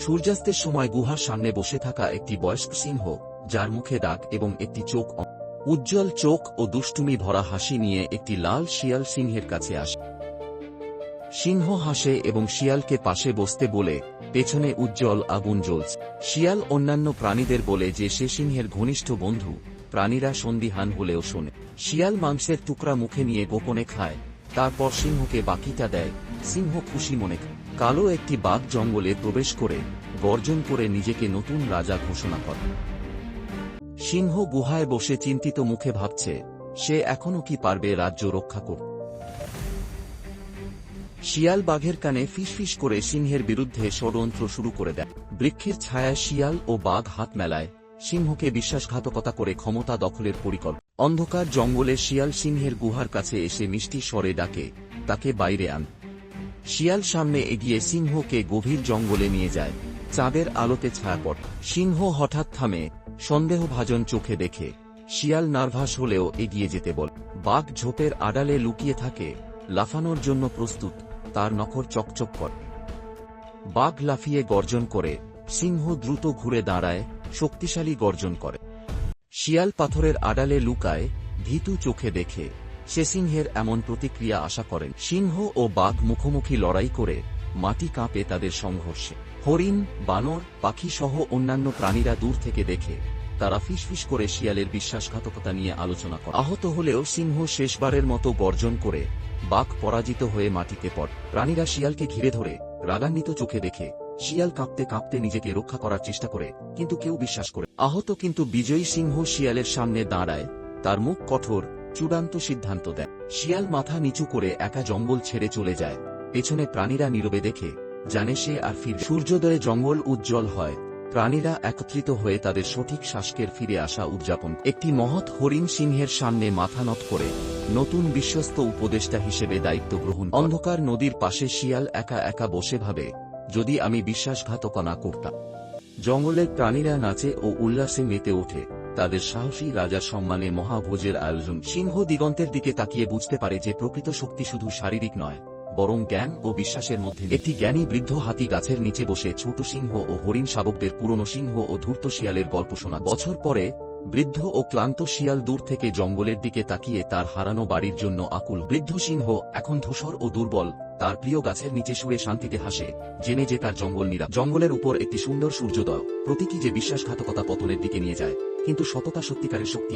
সূর্যাস্তের সময় গুহার সামনে বসে থাকা একটি বয়স্ক সিংহ, যার মুখে দাগ এবং একটি চোখ উজ্জ্বল চোখ ও দুষ্টুমি ভরা হাসি নিয়ে একটি লাল শিয়াল সিংহের কাছে আসে। সিংহ হাসে এবং শিয়ালকে পাশে বসতে বলে, পেছনে উজ্জ্বল আগুন জ্বলছে। শিয়াল অন্যান্য প্রাণীদের বলে যে সে সিংহের ঘনিষ্ঠ বন্ধু, প্রাণীরা সন্দিহান হলেও শোনে। শিয়াল মাংসের টুকরা মুখে নিয়ে গোপনে খায়। তারপর সিংহকে বাকিটা দেয়। সিংহ খুশি মনে কালো একটি বাঘ জঙ্গলে প্রবেশ করে গর্জন করে নিজেকে নতুন রাজা ঘোষণা করে। সিংহ গুহায় বসে চিন্তিত মুখে ভাবছে, সে এখনও কি পারবে রাজ্য রক্ষা করতে? শিয়াল বাঘের কানে ফিসফিস করে সিংহের বিরুদ্ধে ষড়যন্ত্র শুরু করে দেয়। বৃক্ষের ছায়ায় শিয়াল ও বাঘ হাত মেলায়। সিংহকে বিশ্বাসঘাতকতা করে ক্ষমতা দখলের পরিকল্পনা অন্ধকার জঙ্গলে শিয়াল সিংহের গুহার কাছে এসে মিষ্টি স্বরে ডাকে, তাকে বাইরে আন। শিয়াল সামনে এগিয়ে সিংহকে গভীর জঙ্গলে নিয়ে যায়, চাঁদের আলোতে ছায়া পড়ে। সিংহ হঠাৎ থামে, সন্দেহভাজন চোখে দেখে। শিয়াল নার্ভাস হলেও এগিয়ে যেতে বল। বাঘ ঝোপের আড়ালে লুকিয়ে থাকে, লাফানোর জন্য প্রস্তুত, তার নখর চকচক কর। বাঘ লাফিয়ে গর্জন করে, সিংহ দ্রুত ঘুরে দাঁড়ায় শক্তিশালী গর্জন করে। শিয়াল পাথরের আড়ালে লুকায়, ভীতু চোখে দেখে সে সিংহের এমন প্রতিক্রিয়া আশা করেন। সিংহ ও বাঘ মুখোমুখি লড়াই করে মাটি কাঁপে তাদের সংঘর্ষে। হরিণ, বানর পাখি সহ অন্যান্য প্রাণীরা দূর থেকে দেখে, তারা ফিসফিস করে শিয়ালের বিশ্বাসঘাতকতা নিয়ে আলোচনা করে। আহত হলেও সিংহ শেষবারের মতো গর্জন করে, বাঘ পরাজিত হয়ে মাটিতে পড়ে। প্রাণীরা শিয়ালকে ঘিরে ধরে, রাগান্বিত চোখে দেখে শিয়াল কাঁপতে কাঁপতে নিজেকে রক্ষা করার চেষ্টা করে, কিন্তু কেউ বিশ্বাস করে আহত কিন্তু বিজয়ী সিংহ শিয়ালের সামনে দাঁড়ায়, তার মুখ কঠোর, চূড়ান্ত সিদ্ধান্ত দেয়। শিয়াল মাথা নিচু করে একা জঙ্গল ছেড়ে চলে যায়। পেছনে প্রাণীরা নীরবে দেখে জানে সে আর ফির সূর্যোদয়ে জঙ্গল উজ্জ্বল হয়। প্রাণীরা একত্রিত হয়ে তাদের সঠিক শ্বাসকের ফিরে আসা উদযাপন একটি মহৎ হরিণ সিংহের সামনে মাথা নত করে নতুন বিশ্বস্ত উপদেষ্টা হিসেবে দায়িত্ব গ্রহণ অন্ধকার নদীর পাশে শিয়াল একা একা বসে ভাবে যদি আমি বিশ্বাসঘাতকতা না করতাম। জঙ্গলের প্রাণীরা নাচে ও উল্লাসে মেতে ওঠে। তাদের সাহসী রাজার সম্মানে মহাভোজের আয়োজন। সিংহ দিগন্তের দিকে তাকিয়ে বুঝতে পারে যে প্রকৃত শক্তি শুধু শারীরিক নয়, বরং জ্ঞান ও বিশ্বাসের মধ্যে একটি জ্ঞানী বৃদ্ধ হাতি গাছের নিচে বসে ছোট সিংহ ও হরিণ শাবকদের পুরনো সিংহ ও ধূর্ত শিয়ালের গল্প শোনা বছর পরে বৃদ্ধ ও ক্লান্ত শিয়াল দূর থেকে জঙ্গলের দিকে তাকিয়ে তার হারানো বাড়ির জন্য আকুল। বৃদ্ধ সিংহ এখন ধূসর ও দুর্বল। তার প্রিয় গাছের নিচে শুয়ে শান্তিতে হাসে, জেনে যে তার জঙ্গল নিরা জঙ্গলের উপর একটি সুন্দর সূর্যোদয়, প্রতীকী যে বিশ্বাসঘাতকতা পতনের দিকে নিয়ে যায়, কিন্তু সততা সত্যিকারের শক্তি